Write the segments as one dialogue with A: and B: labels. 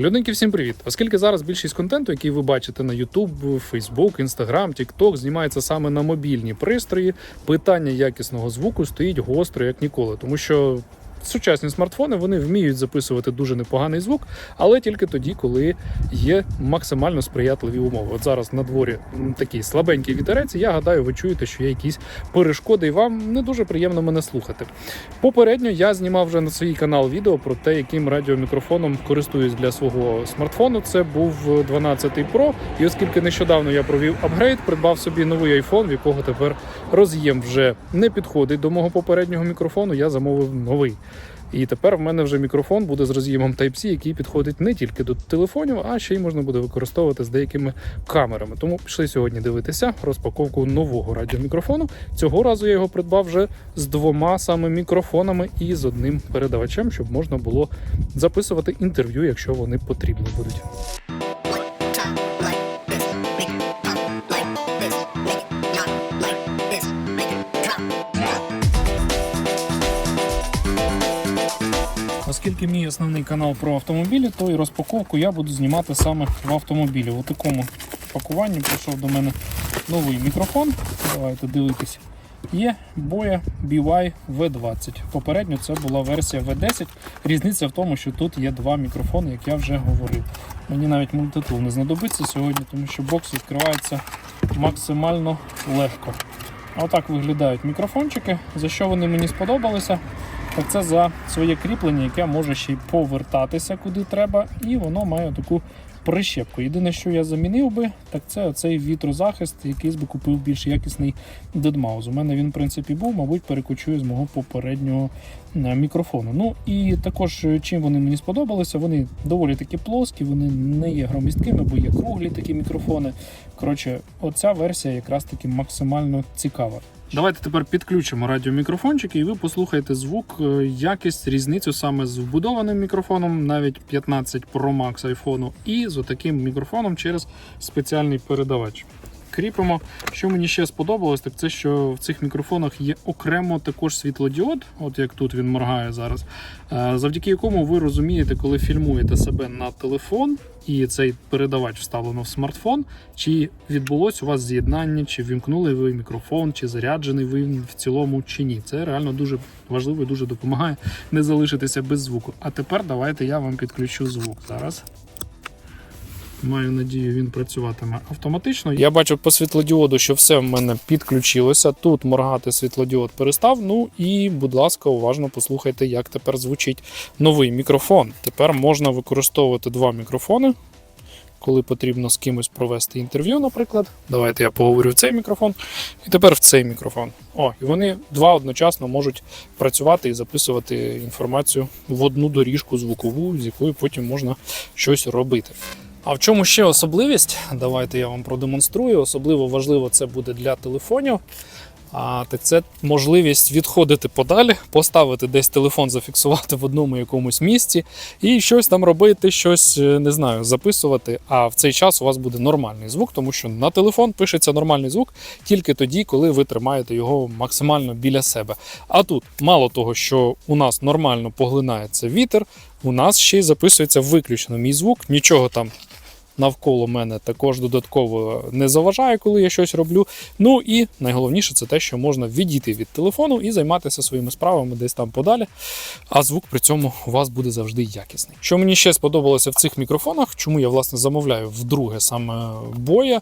A: Людинки, всім привіт! Оскільки зараз більшість контенту, який ви бачите на YouTube, Facebook, Instagram, TikTok, знімається саме на мобільні пристрої, питання якісного звуку стоїть гостро як ніколи, тому що. Сучасні смартфони вони вміють записувати дуже непоганий звук, але тільки тоді, коли є максимально сприятливі умови. От зараз на дворі такий слабенький вітерець. Я гадаю, ви чуєте, що є якісь перешкоди, і вам не дуже приємно мене слухати. Попередньо я знімав вже на свій канал відео про те, яким радіомікрофоном користуюсь для свого смартфону. Це був 12 Pro. І оскільки нещодавно я провів апгрейд, придбав собі новий iPhone, в якого тепер роз'єм вже не підходить до мого попереднього мікрофону. Я замовив новий. І тепер в мене вже мікрофон буде з роз'ємом Type-C, який підходить не тільки до телефонів, а ще й можна буде використовувати з деякими камерами. Тому пішли сьогодні дивитися розпаковку нового радіомікрофону. Цього разу я його придбав вже з двома саме мікрофонами і з одним передавачем, щоб можна було записувати інтерв'ю, якщо вони потрібні будуть. Оскільки мій основний канал про автомобілі, то і розпаковку я буду знімати саме в автомобілі. У такому пакуванні прийшов до мене новий мікрофон. Давайте дивитись. Є Boya BY V20. Попередньо це була версія V10. Різниця в тому, що тут є два мікрофони, як я вже говорив. Мені навіть мультитул не знадобиться сьогодні, тому що бокс відкривається максимально легко. Отак виглядають мікрофончики. За що вони мені сподобалися? Так це за своє кріплення, яке може ще й повертатися куди треба, і воно має таку прищепку. Єдине, що я замінив би, так це оцей вітрозахист, який би купив більш якісний дедмаус. У мене він, в принципі, був, мабуть, перекочує з мого попереднього е, мікрофону. Ну і також е, чим вони мені сподобалися, вони доволі таки плоскі, вони не є громісткими, бо є круглі такі мікрофони. Коротше, оця версія якраз таки максимально цікава. Давайте тепер підключимо радіомікрофончики, і ви послухаєте звук, е, якість, різницю саме з вбудованим мікрофоном, навіть 15 Pro Max айфону, і з отаким мікрофоном через спеціальний передавач. Кріпимо. Що мені ще сподобалось, так це що в цих мікрофонах є окремо також світлодіод, от як тут він моргає зараз, е, завдяки якому ви розумієте, коли фільмуєте себе на телефон, і цей передавач вставлено в смартфон, чи відбулось у вас з'єднання, чи вімкнули ви мікрофон, чи заряджений ви в цілому, чи ні. Це реально дуже важливо і дуже допомагає не залишитися без звуку. А тепер давайте я вам підключу звук зараз. Маю надію, він працюватиме автоматично. Я бачу по світлодіоду, що все в мене підключилося. Тут моргати світлодіод перестав. Ну і, будь ласка, уважно послухайте, як тепер звучить новий мікрофон. Тепер можна використовувати два мікрофони. Коли потрібно з кимось провести інтерв'ю, наприклад, давайте я поговорю в цей мікрофон, і тепер в цей мікрофон. О, і вони два одночасно можуть працювати і записувати інформацію в одну доріжку звукову, з якою потім можна щось робити. А в чому ще особливість? Давайте я вам продемонструю. Особливо важливо це буде для телефонів. А так це можливість відходити подалі, поставити десь телефон, зафіксувати в одному якомусь місці і щось там робити, щось е, не знаю, записувати. А в цей час у вас буде нормальний звук, тому що на телефон пишеться нормальний звук тільки тоді, коли ви тримаєте його максимально біля себе. А тут мало того, що у нас нормально поглинається вітер, у нас ще й записується виключно мій звук, нічого там навколо мене також додатково не заважає, коли я щось роблю. Ну і найголовніше це те, що можна відійти від телефону і займатися своїми справами десь там подалі. А звук при цьому у вас буде завжди якісний. Що мені ще сподобалося в цих мікрофонах, чому я власне замовляю вдруге саме боя.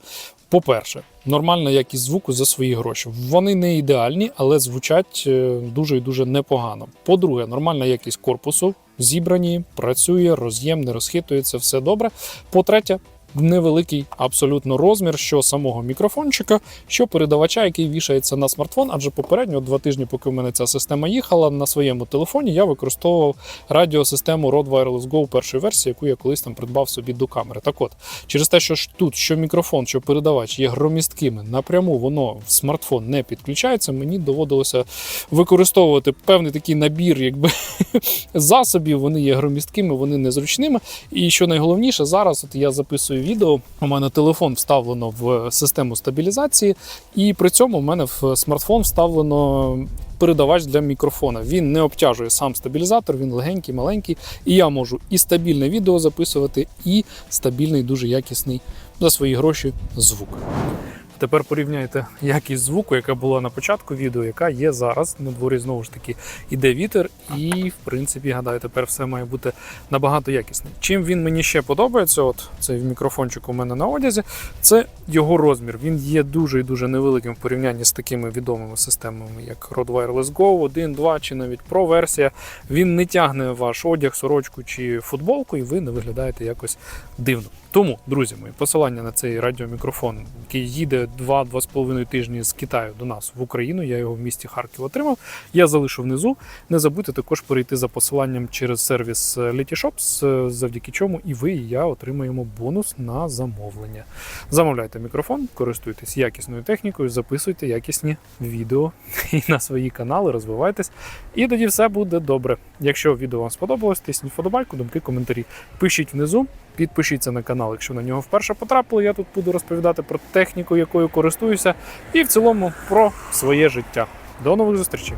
A: По-перше, нормальна якість звуку за свої гроші. Вони не ідеальні, але звучать е, дуже і дуже непогано. По-друге, нормальна якість корпусу, зібрані, працює, роз'єм, не розхитується, все добре. По-третє, невеликий абсолютно розмір що самого мікрофончика, що передавача, який вішається на смартфон. Адже попередньо два тижні, поки в мене ця система їхала, на своєму телефоні я використовував радіосистему Rode Wireless Go першої версії, яку я колись там придбав собі до камери. Так от, через те, що тут що мікрофон, що передавач є громісткими, напряму воно в смартфон не підключається. Мені доводилося використовувати певний такий набір, якби засобів. Вони є громісткими, вони незручними. І що найголовніше, зараз от я записую відео. У мене телефон вставлено в систему стабілізації, і при цьому в мене в смартфон вставлено передавач для мікрофона. Він не обтяжує сам стабілізатор, він легенький, маленький, і я можу і стабільне відео записувати, і стабільний, дуже якісний за свої гроші звук. Тепер порівняйте якість звуку, яка була на початку відео, яка є зараз. На дворі знову ж таки іде вітер, і в принципі, гадаю, тепер все має бути набагато якісне. Чим він мені ще подобається, от цей мікрофончик у мене на одязі, це його розмір. Він є дуже і дуже невеликим в порівнянні з такими відомими системами, як Rode Wireless Go 1, 2 чи навіть Pro версія. Він не тягне ваш одяг, сорочку чи футболку, і ви не виглядаєте якось дивно. Тому, друзі мої, посилання на цей радіомікрофон, який їде 2-2,5 тижні з Китаю до нас в Україну. Я його в місті Харків отримав. Я залишу внизу. Не забудьте також перейти за посиланням через сервіс Letyshops, е, завдяки чому і ви, і я отримаємо бонус на замовлення. Замовляйте мікрофон, користуйтесь якісною технікою, записуйте якісні відео і на свої канали, розвивайтесь. І тоді все буде добре. Якщо відео вам сподобалось, тисніть вподобайку, думки, коментарі. Пишіть внизу. Підпишіться на канал, якщо на нього вперше потрапили. Я тут буду розповідати про техніку, якою користуюся, і в цілому про своє життя. До нових зустрічей!